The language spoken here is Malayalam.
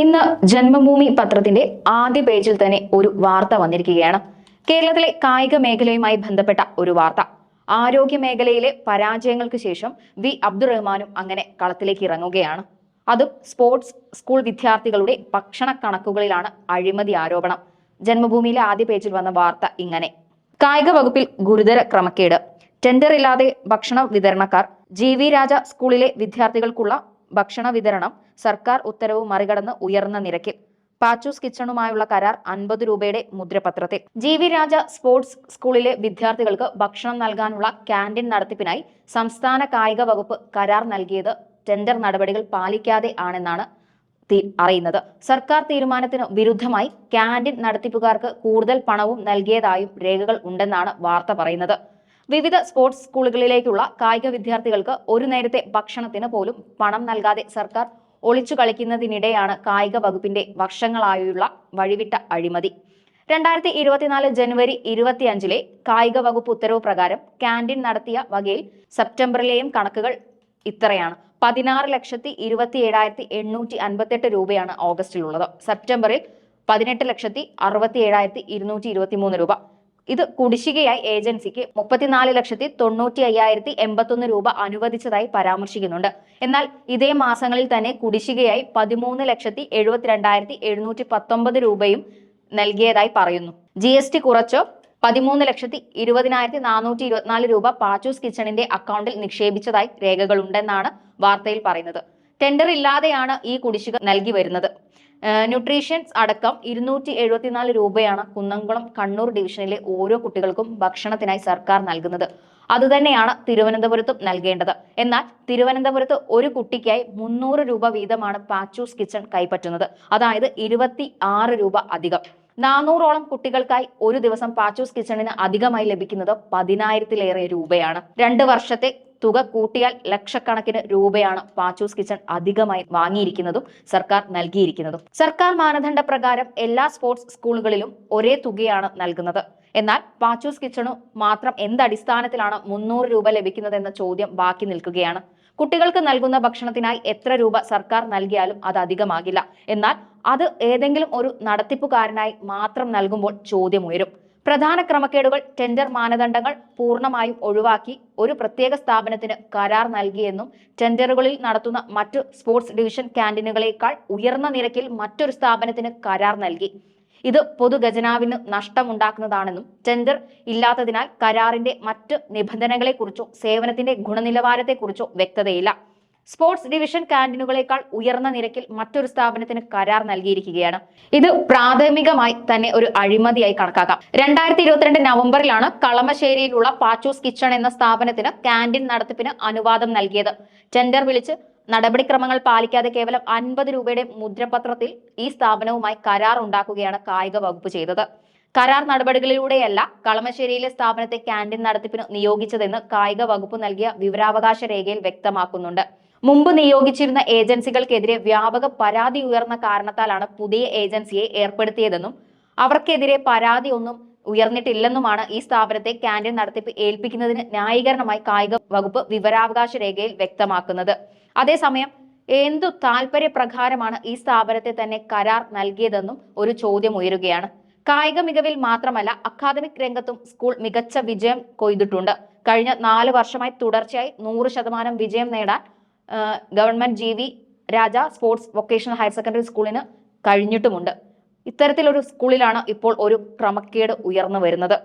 ഇന്ന് ജന്മഭൂമി പത്രത്തിന്റെ ആദ്യ പേജിൽ തന്നെ ഒരു വാർത്ത വന്നിരിക്കുകയാണ്. കേരളത്തിലെ കായിക മേഖലയുമായി ബന്ധപ്പെട്ട ഒരു വാർത്ത. ആരോഗ്യ മേഖലയിലെ പരാജയങ്ങൾക്ക് ശേഷം വി. അബ്ദുറഹ്മാനും അങ്ങനെ കളത്തിലേക്ക് ഇറങ്ങുകയാണ്. അതും സ്പോർട്സ് സ്കൂൾ വിദ്യാർത്ഥികളുടെ ഭക്ഷണ കണക്കുകളിലാണ് അഴിമതി ആരോപണം. ജന്മഭൂമിയിലെ ആദ്യ പേജിൽ വന്ന വാർത്ത ഇങ്ങനെ. കായിക വകുപ്പിൽ ഗുരുതര ക്രമക്കേട്. ടെൻഡർ ഇല്ലാതെ ഭക്ഷണ വിതരണക്കാർ ജി വി രാജ സ്കൂളിലെ വിദ്യാർത്ഥികൾക്കുള്ള ഭക്ഷണ വിതരണം സർക്കാർ ഉത്തരവ് മറികടന്ന് ഉയർന്ന നിരക്കിൽ. പാച്ചൂസ് കിച്ചണുമായുള്ള കരാർ അൻപത് രൂപയുടെ മുദ്രപത്രത്തിൽ. ജി വി രാജ സ്പോർട്സ് സ്കൂളിലെ വിദ്യാർത്ഥികൾക്ക് ഭക്ഷണം നൽകാനുള്ള ക്യാന്റീൻ നടത്തിപ്പിനായി സംസ്ഥാന കായിക വകുപ്പ് കരാർ നൽകിയത് ടെൻഡർ നടപടികൾ പാലിക്കാതെ ആണെന്നാണ് അറിയുന്നത്. സർക്കാർ തീരുമാനത്തിന് വിരുദ്ധമായി ക്യാന്റീൻ നടത്തിപ്പുകാർക്ക് കൂടുതൽ പണവും നൽകിയതായും രേഖകൾ ഉണ്ടെന്നാണ് വാർത്ത പറയുന്നത്. വിവിധ സ്പോർട്സ് സ്കൂളുകളിലേക്കുള്ള കായിക വിദ്യാർത്ഥികൾക്ക് ഒരു നേരത്തെ ഭക്ഷണത്തിന് പോലും പണം നൽകാതെ സർക്കാർ ഒളിച്ചു കളിക്കുന്നതിനിടെയാണ് കായിക വകുപ്പിന്റെ വർഷങ്ങളായുള്ള വഴിവിട്ട അഴിമതി. രണ്ടായിരത്തി ഇരുപത്തിനാല് ജനുവരി ഇരുപത്തിയഞ്ചിലെ കായിക വകുപ്പ് ഉത്തരവ് പ്രകാരം ക്യാന്റീൻ നടത്തിയ വകയിൽ സെപ്റ്റംബറിലെയും കണക്കുകൾ ഇത്രയാണ്. പതിനാറ് ലക്ഷത്തി ഇരുപത്തി ഏഴായിരത്തി എണ്ണൂറ്റി അൻപത്തെട്ട് രൂപയാണ് ഓഗസ്റ്റിലുള്ളത്. സെപ്റ്റംബറിൽ പതിനെട്ട് ലക്ഷത്തി അറുപത്തി ഏഴായിരത്തി ഇരുന്നൂറ്റി ഇരുപത്തി മൂന്ന് രൂപ. ഇത് കുടിശ്ശികയായി ഏജൻസിക്ക് മുപ്പത്തിനാല് ലക്ഷത്തി തൊണ്ണൂറ്റി അയ്യായിരത്തി എൺപത്തൊന്ന് രൂപ അനുവദിച്ചതായി പരാമർശിക്കുന്നുണ്ട്. എന്നാൽ ഇതേ മാസങ്ങളിൽ തന്നെ കുടിശ്ശികയായി പതിമൂന്ന് ലക്ഷത്തി എഴുപത്തിരണ്ടായിരത്തി എഴുന്നൂറ്റി പത്തൊമ്പത് രൂപയും നൽകിയതായി പറയുന്നു. ജി എസ് ടി കുറച്ചോ പതിമൂന്ന് ലക്ഷത്തി ഇരുപതിനായിരത്തി നാനൂറ്റി ഇരുപത്തിനാല് രൂപ പാച്ചൂസ് കിച്ചണിന്റെ അക്കൗണ്ടിൽ നിക്ഷേപിച്ചതായി രേഖകളുണ്ടെന്നാണ് വാർത്തയിൽ പറയുന്നത്. ടെൻഡർ ഇല്ലാതെയാണ് ഈ കുടിശ്ശിക നൽകി വരുന്നത്. ന്യൂട്രീഷ്യൻസ് അടക്കം ഇരുന്നൂറ്റി എഴുപത്തിനാല് രൂപയാണ് കുന്നംകുളം കണ്ണൂർ ഡിവിഷനിലെ ഓരോ കുട്ടികൾക്കും ഭക്ഷണത്തിനായി സർക്കാർ നൽകുന്നത്. അതുതന്നെയാണ് തിരുവനന്തപുരത്തും നൽകേണ്ടത്. എന്നാൽ തിരുവനന്തപുരത്ത് ഒരു കുട്ടിക്കായി മുന്നൂറ് രൂപ വീതമാണ് പാച്ചൂസ് കിച്ചൺ കൈപ്പറ്റുന്നത്. അതായത് ഇരുപത്തി ആറ് രൂപ അധികം. നാനൂറോളം കുട്ടികൾക്കായി ഒരു ദിവസം പാച്ചൂസ് കിച്ചണിന് അധികമായി ലഭിക്കുന്നത് പതിനായിരത്തിലേറെ രൂപയാണ്. രണ്ട് വർഷത്തെ തുക കൂട്ടിയാൽ ലക്ഷക്കണക്കിന് രൂപയാണ് പാച്ചൂസ് കിച്ചൺ അധികമായി വാങ്ങിയിരിക്കുന്നതും സർക്കാർ നൽകിയിരിക്കുന്നതും. സർക്കാർ മാനദണ്ഡ പ്രകാരം എല്ലാ സ്പോർട്സ് സ്കൂളുകളിലും ഒരേ തുകയാണ് നൽകുന്നത്. എന്നാൽ പാച്ചൂസ് കിച്ചണു മാത്രം എന്തടിസ്ഥാനത്തിലാണ് മുന്നൂറ് രൂപ ലഭിക്കുന്നതെന്ന ചോദ്യം ബാക്കി നിൽക്കുകയാണ്. കുട്ടികൾക്ക് നൽകുന്ന ഭക്ഷണത്തിനായി എത്ര രൂപ സർക്കാർ നൽകിയാലും അത് അധികമാകില്ല. എന്നാൽ അത് ഏതെങ്കിലും ഒരു നടത്തിപ്പുകാരനായി മാത്രം നൽകുമ്പോൾ ചോദ്യമുയരും പ്രധാന ക്രമക്കേടുകൾ ടെൻഡർ മാനദണ്ഡങ്ങൾ പൂർണമായും ഒഴിവാക്കി ഒരു പ്രത്യേക സ്ഥാപനത്തിന് കരാർ നൽകിയെന്നും ടെൻഡറുകളിൽ നടത്തുന്ന മറ്റ് സ്പോർട്സ് ഡിവിഷൻ ക്യാന്റീനുകളേക്കാൾ ഉയർന്ന നിരക്കിൽ മറ്റൊരു സ്ഥാപനത്തിന് കരാർ നൽകി. ഇത് പൊതുഖജനാവിന് നഷ്ടമുണ്ടാക്കുന്നതാണെന്നും ടെൻഡർ ഇല്ലാത്തതിനാൽ കരാറിന്റെ മറ്റ് നിബന്ധനകളെക്കുറിച്ചോ സേവനത്തിന്റെ ഗുണനിലവാരത്തെക്കുറിച്ചോ വ്യക്തതയില്ല. സ്പോർട്സ് ഡിവിഷൻ കാന്റീനുകളേക്കാൾ ഉയർന്ന നിരക്കിൽ മറ്റൊരു സ്ഥാപനത്തിന് കരാർ നൽകിയിരിക്കുകയാണ്. ഇത് പ്രാഥമികമായി തന്നെ ഒരു അഴിമതിയായി കണക്കാക്കാം. രണ്ടായിരത്തി ഇരുപത്തിരണ്ട് നവംബറിലാണ് കളമശ്ശേരിയിലുള്ള പാച്ചൂസ് കിച്ചൺ എന്ന സ്ഥാപനത്തിന് കാന്റീൻ നടത്തിപ്പിന് അനുവാദം നൽകിയത്. ടെൻഡർ വിളിച്ച് നടപടിക്രമങ്ങൾ പാലിക്കാതെ കേവലം അൻപത് രൂപയുടെ മുദ്രപത്രത്തിൽ ഈ സ്ഥാപനവുമായി കരാർ ഉണ്ടാക്കുകയാണ് കായിക വകുപ്പ് ചെയ്തത്. കരാർ നടപടികളിലൂടെയല്ല കളമശ്ശേരിയിലെ സ്ഥാപനത്തെ ക്യാന്റീൻ നടത്തിപ്പിന് നിയോഗിച്ചതെന്ന് കായിക വകുപ്പ് നൽകിയ വിവരാവകാശ രേഖയിൽ വ്യക്തമാക്കുന്നുണ്ട്. മുമ്പ് നിയോഗിച്ചിരുന്ന ഏജൻസികൾക്കെതിരെ വ്യാപക പരാതി ഉയർന്ന കാരണത്താലാണ് പുതിയ ഏജൻസിയെ ഏർപ്പെടുത്തിയതെന്നും അവർക്കെതിരെ പരാതി ഒന്നും ഉയർന്നിട്ടില്ലെന്നുമാണ് ഈ സ്ഥാപനത്തെ ക്യാന്റീൻ നടത്തിപ്പ് ഏൽപ്പിക്കുന്നതിന് ന്യായീകരണമായി കായിക വകുപ്പ് വിവരാവകാശ രേഖയിൽ വ്യക്തമാക്കുന്നത്. അതേസമയം എന്തു താല്പര്യപ്രകാരമാണ് ഈ സ്ഥാപനത്തെ തന്നെ കരാർ നൽകിയതെന്നും ഒരു ചോദ്യം ഉയരുകയാണ്. കായിക മികവിൽ മാത്രമല്ല അക്കാദമിക് രംഗത്തും സ്കൂൾ മികച്ച വിജയം കൊയ്തിട്ടുണ്ട്. കഴിഞ്ഞ നാല് വർഷമായി തുടർച്ചയായി നൂറ് ശതമാനം വിജയം നേടാൻ government G V Raja sports vocational higher secondary സ്കൂളിന് കഴിഞ്ഞിട്ടുമുണ്ട്. ഇത്തരത്തിലൊരു സ്കൂളിലാണ് ഇപ്പോൾ ഒരു ക്രമക്കേട് ഉയർന്നു വരുന്നത്.